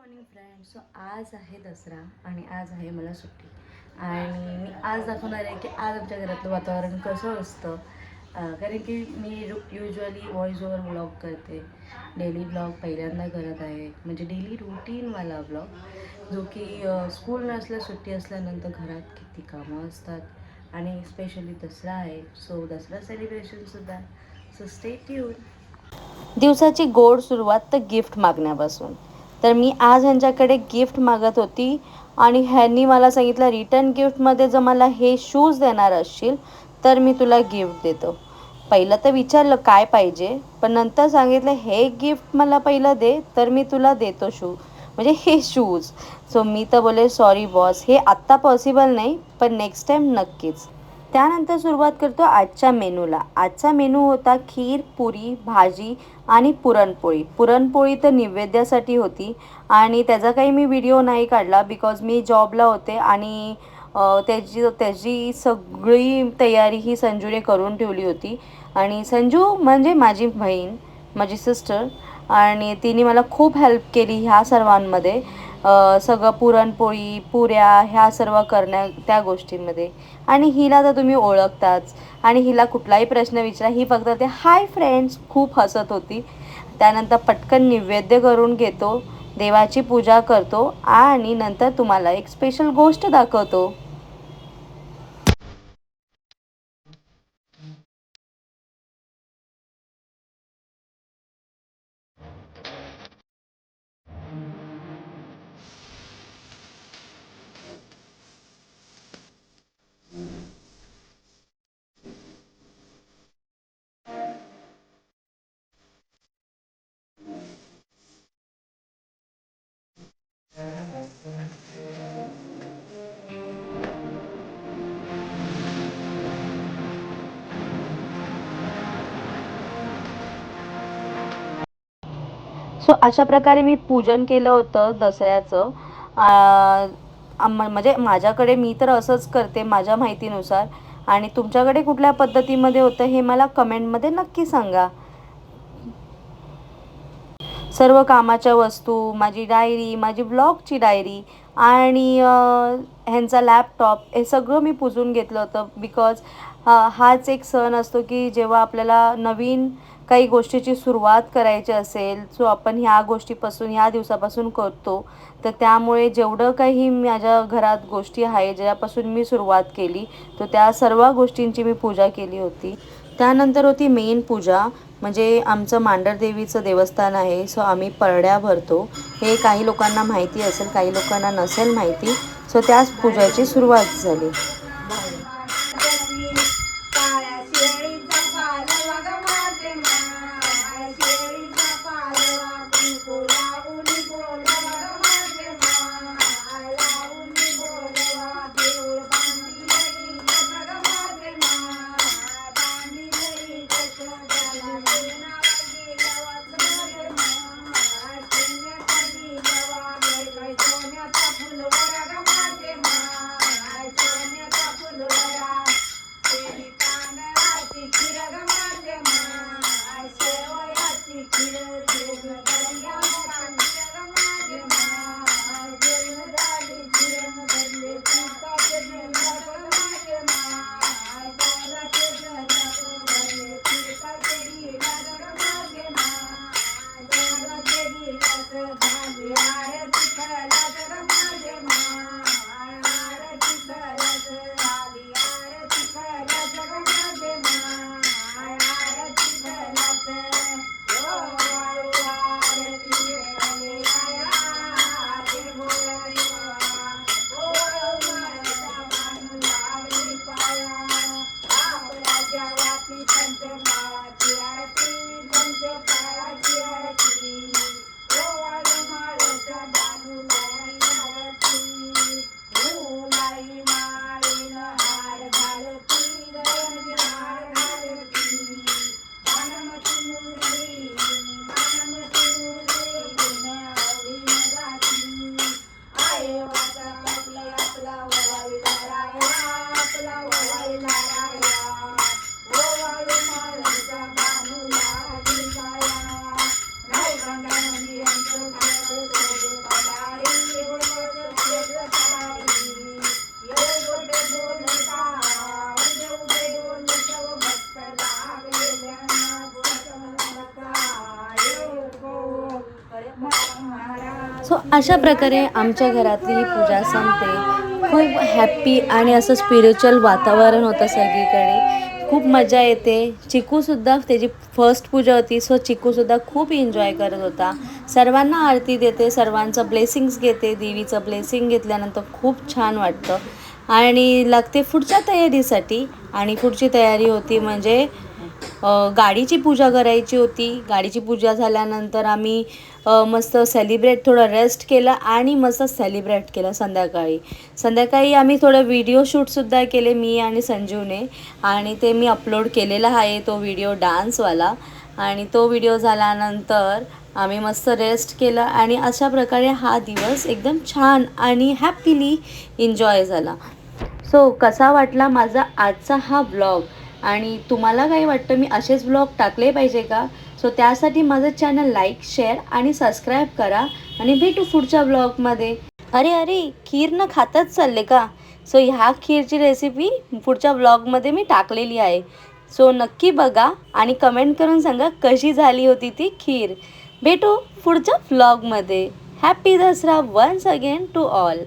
Morning friend so आज आहे दसरा आणि आज आहे मला सुट्टी. आणि मी आज दाखवणार आहे की आज आमच्या घरातलं वातावरण कसं असतं. कारण की मी युजली व्हॉइस ओवर ब्लॉग करते. डेली ब्लॉग पहिल्यांदा करत आहे. म्हणजे डेली रुटीनवाला ब्लॉग जो की स्कूल नसल्या सुट्टी असल्यानंतर घरात किती कामं असतात. आणि स्पेशली दसरा आहे. सो दसरा सेलिब्रेशनसुद्धा सो स्टे ट्यून दिवसाची गोड सुरुवात तर गिफ्ट मागण्यापासून. तर मी आज ह्यांच्याकडे गिफ्ट मागत होती. आणि ह्यांनी मला सांगितलं रिटर्न गिफ्टमध्ये जर मला हे शूज देणार असशील तर मी तुला गिफ्ट देतो. पहिलं तर विचारलं काय पाहिजे? पण नंतर सांगितलं हे गिफ्ट मला पहिलं दे तर मी तुला देतो शू म्हणजे हे शूज सो मी तर बोले सॉरी बॉस हे आत्ता पॉसिबल नाही पण नेक्स्ट टाईम नक्कीच. त्यानंतर सुरुवात करतो आजच्या मेनूला. आजचा मेनू होता खीर पुरी भाजी आणि पुरणपोळी. पुरणपोळी तर निवेद्यासाठी होती आणि त्याचा काही मी व्हिडिओ नाही काढला बिकॉज मी जॉबला होते आणि त्याची त्याची सगळी तयारी ही संजूने करून ठेवली होती. आणि संजू म्हणजे माझी बहीण माझी सिस्टर आणि तिने मला खूप हेल्प केली ह्या सर्वांमध्ये. सगळं पुरणपोळी पुऱ्या ह्या सर्व करण्या त्या गोष्टींमध्ये. आणि हिला तर तुम्ही ओळखताच. आणि हिला कुठलाही प्रश्न विचारा ही फक्त ते हाय फ्रेंड्स खूप हसत होती. त्यानंतर पटकन निवेद्य करून घेतो देवाची पूजा करतो आणि नंतर तुम्हाला एक स्पेशल गोष्ट दाखवतो. सो अशा प्रकारे मी पूजन केलं होतं दसऱ्याचं. म्हणजे माझ्याकडे मी तर असंच करते माझ्या माहितीनुसार. आणि तुमच्याकडे कुठल्या पद्धतीमध्ये होतं हे मला कमेंटमध्ये नक्की सांगा. सर्व कामाच्या वस्तू माझी डायरी माझी ब्लॉगची डायरी आणि ह्यांचा लॅपटॉप हे सगळं मी पुजून घेतलं होतं. बिकॉज हाच एक सण असतो की जेव्हा आपल्याला नवीन काही गोष्टीची सुरुवात करायची असेल सो आपण ह्या गोष्टीपासून ह्या दिवसापासून करतो. तर त्यामुळे जेवढं काही माझ्या घरात गोष्टी आहे ज्यापासून मी सुरुवात केली तर त्या सर्व गोष्टींची मी पूजा केली होती. त्यानंतर होती मेन पूजा म्हणजे आमचं मांडरदेवीचं देवस्थान आहे सो आम्ही परड्या भरतो. हे काही लोकांना माहिती असेल काही लोकांना नसेल माहिती सो त्याच पूजाची सुरुवात झाली. सो अशा प्रकारे आमच्या घरातली ही पूजा संपते. खूप हॅप्पी आणि असं स्पिरिच्युअल वातावरण होतं सगळीकडे. खूप मजा येते. चिकूसुद्धा त्याची फर्स्ट पूजा होती सो चिकूसुद्धा खूप एन्जॉय करत होता. सर्वांना आरती देते सर्वांचं ब्लेसिंग्स घेते देवीचं ब्लेसिंग घेतल्यानंतर खूप छान वाटतं. आणि लागते पुढच्या तयारीसाठी. आणि पुढची तयारी होती म्हणजे गाडीची पूजा करायची होती. गाडीची पूजा झाल्यानंतर आम्ही मस्त सेलिब्रेट थोडं रेस्ट केलं आणि मस्त सेलिब्रेट केलं संध्याकाळी. संध्याकाळी आम्ही थोडं व्हिडिओ शूटसुद्धा केले मी आणि संजूने आणि ते मी अपलोड केलेला आहे तो व्हिडिओ डान्सवाला आणि तो व्हिडिओ झाल्यानंतर आम्ही मस्त रेस्ट केलं आणि अशा प्रकारे हा दिवस एकदम छान आणि हॅपीली एन्जॉय झाला. सो कसा वाटला माझा आजचा हा ब्लॉग आणि तुम्हाला काय वाटतं मी असेच ब्लॉग टाकले पाहिजे का? सो त्यासाठी माझं चॅनल लाईक शेअर आणि सबस्क्राईब करा आणि भेटू पुढच्या ब्लॉगमध्ये अरे अरे खीर न खातच चालले का? सो ह्या खीरची रेसिपी पुढच्या ब्लॉगमध्ये मी टाकलेली आहे. सो नक्की बघा आणि कमेंट करून सांगा कशी झाली होती ती खीर. भेटू पुढच्या ब्लॉगमध्ये happy Dasara once again to all